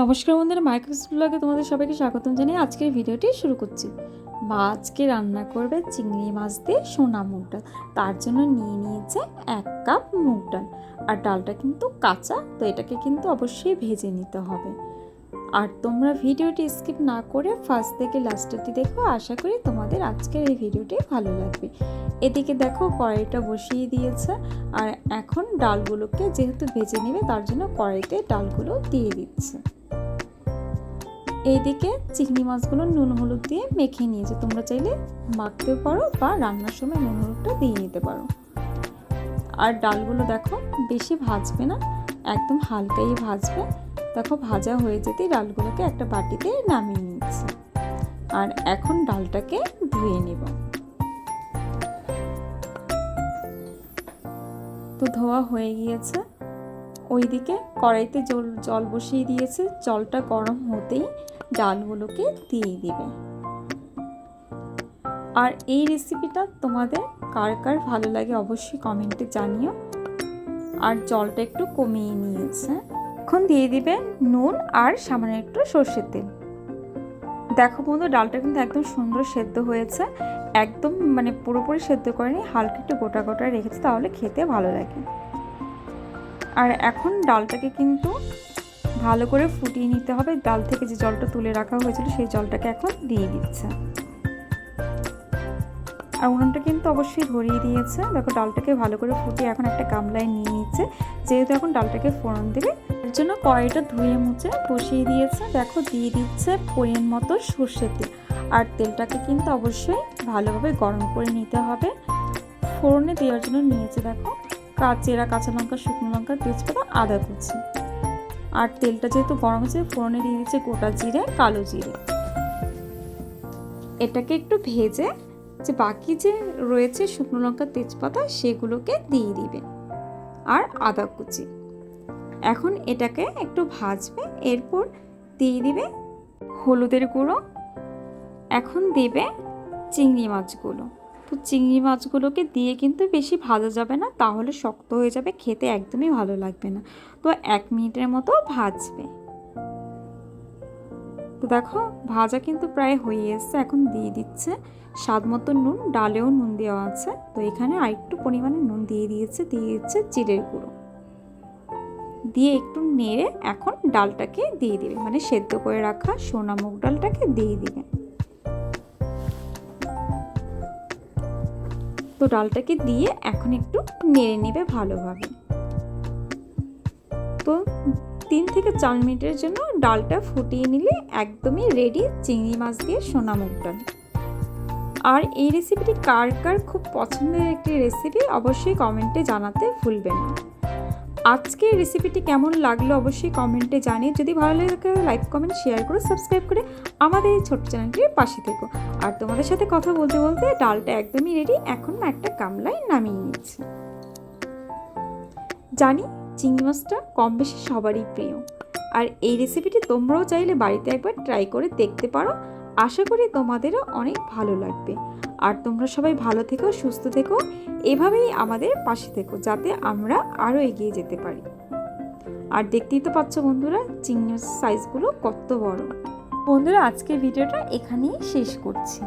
নমস্কার বন্ধুরা মাইক্রোস ব্লগে তোমাদের সবাইকে স্বাগতম জানিয়ে আজকের ভিডিওটি শুরু করছি। মা আজকে রান্না করবে চিংড়ি মাছ দিয়ে সোনা মুগ ডাল। তার জন্য নিয়ে নিয়েছে এক কাপ মুগ ডাল। আর ডালটা কিন্তু কাঁচা, তো এটাকে কিন্তু অবশ্যই ভেজে নিতে হবে। আর তোমরা ভিডিওটি স্কিপ না করে ফার্স্ট থেকে লাস্ট দেখো, আশা করি তোমাদের আজকের এই ভিডিওটি ভালো লাগবে। এদিকে দেখো কড়াইটা বসিয়ে দিয়েছে, আর এখন ডালগুলোকে যেহেতু ভেজে নেবে, তার জন্য কড়াইতে ডালগুলো দিয়ে দিচ্ছে। এইদিকে চিংড়ি মাছগুলো নুন হলুদ দিয়ে মেখে নিয়েছে। তোমরা চাইলে মাখতে পারো বা রান্নার সময় নুন হলুদটা দিয়ে নিতে পারো। আর ডালগুলো দেখো, বেশি ভাজবে না, একদম হালকাই ভাজবে। দেখো, ভাজা হয়ে যেতে ডালগুলোকে একটা বাটিতে নামিয়ে নিচ্ছে। আর এখন ডালটাকে ধুয়ে নেব। তো ধোয়া হয়ে গিয়েছে। ওইদিকে কড়াইতে জল জল বসিয়ে দিয়েছে। জলটা গরম হতেই ডালগুলোকে দিয়ে দিবে। আর এই রেসিপিটা তোমাদের কার কার ভালো লাগে অবশ্যই কমেন্টে জানিও। আর জলটা একটু কমিয়ে নিয়েছে। এখন দিয়ে দিবে নুন আর সামান্য একটু সর্ষের তেল। দেখো বন্ধু, ডালটা কিন্তু একদম সুন্দর সেদ্ধ হয়েছে। একদম মানে পুরোপুরি সেদ্ধ করেনি, হালকা একটু গোটা গোটা রেখেছে, তাহলে খেতে ভালো লাগে। আর এখন ডালটাকে কিন্তু ভালো করে ফুটিয়ে নিতে হবে। ডাল থেকে যে জলটা তুলে রাখা হয়েছিল সেই জলটাকে এখন দিয়ে দিচ্ছে। আর উনুনটা কিন্তু অবশ্যই ধরিয়ে দিয়েছে। দেখো ডালটাকে ভালো করে ফুটিয়ে এখন একটা গামলায় নিয়ে নিচ্ছে। যেহেতু এখন ডালটাকে ফোড়ন দেবে এর জন্য কড়াইটা ধুয়ে মুছে বসিয়ে দিয়েছে। দেখো দিয়ে দিচ্ছে পরিমাণ মতো সর্ষের তেল। আর তেলটাকে কিন্তু অবশ্যই ভালোভাবে গরম করে নিতে হবে। ফোড়নে দেওয়ার জন্য নিয়েছে, দেখো। কাঁচেরা কাঁচা লঙ্কা, শুকনো লঙ্কা তেজপাতা আদা কুচি। আর তেলটা যেহেতু গরম হয়েছে ফোড়নে দিয়ে দিচ্ছে গোটা জিরে, কালো জিরে। এটাকে একটু ভেজে যে বাকি যে রয়েছে শুকনো লঙ্কা তেজপাতা সেগুলোকে দিয়ে দিবে। আর আদা কুচি। এখন এটাকে একটু ভাজবে, এরপর দিয়ে দিবে হলুদের গুঁড়ো। এখন দেবে চিংড়ি মাছগুলো। তো চিংড়ি মাছগুলোকে দিয়ে কিন্তু বেশি ভাজা যাবে না, তাহলে শক্ত হয়ে যাবে, খেতে একদমই ভালো লাগবে না। তো এক মিনিটের মতো ভাজবে। তো দেখো, ভাজা কিন্তু প্রায় হয়ে এসছে, এখন দিয়ে দিচ্ছে। স্বাদ মতো নুন, ডালেও নুন দেওয়া আছে। তো এখানে আরেকটু পরিমাণে নুন দিয়ে দিয়েছে, দিয়ে দিচ্ছে জিরের গুঁড়ো। দিয়ে একটু নেড়ে এখন ডালটাকে দিয়ে দিবে মানে সেদ্ধ করে রাখা সোনা মুগ ডালটাকে দিয়ে দিবে। তো ডালটাকে দিয়ে এখন একটু নেড়ে নেবে ভালোভাবে। তো তিন থেকে চার মিনিটের জন্য ডালটা ফুটিয়ে নিলে একদমই রেডি চিংড়ি মাছ দিয়ে সোনা মুগ ডাল। আর এই রেসিপিটি কার কার খুব পছন্দের একটি রেসিপি অবশ্যই কমেন্টে জানাতে ভুলবেন না। আজকে রেসিপিটি কেমন লাগল অবশ্যই কমেন্টে জানিয়ে, যদি ভালো লাগে লাইক কমেন্ট শেয়ার করে সাবস্ক্রাইব করে আমাদের এই ছোট্ট চ্যানেলটির পাশে থেকো। আর তোমাদের সাথে কথা বলতে বলতে ডালটা একদমই রেডি এখন একটা গামলায় নামিয়ে নিয়েছি জানি চিংড়ি মাছটা কম বেশি সবারই প্রিয়। আর এই রেসিপিটি তোমরাও চাইলে বাড়িতে একবার ট্রাই করে দেখতে পারো। আশা করি তোমাদেরও অনেক ভালো লাগবে। আর তোমরা সবাই ভালো থেকো, সুস্থ থেকো, এভাবেই আমাদের পাশে থেকো যাতে আমরা আরও এগিয়ে যেতে পারি। আর দেখতেই তো পাচ্ছ বন্ধুরা, চিংড়ির সাইজগুলো কত বড়। বন্ধুরা, আজকের ভিডিওটা এখানেই শেষ করছি।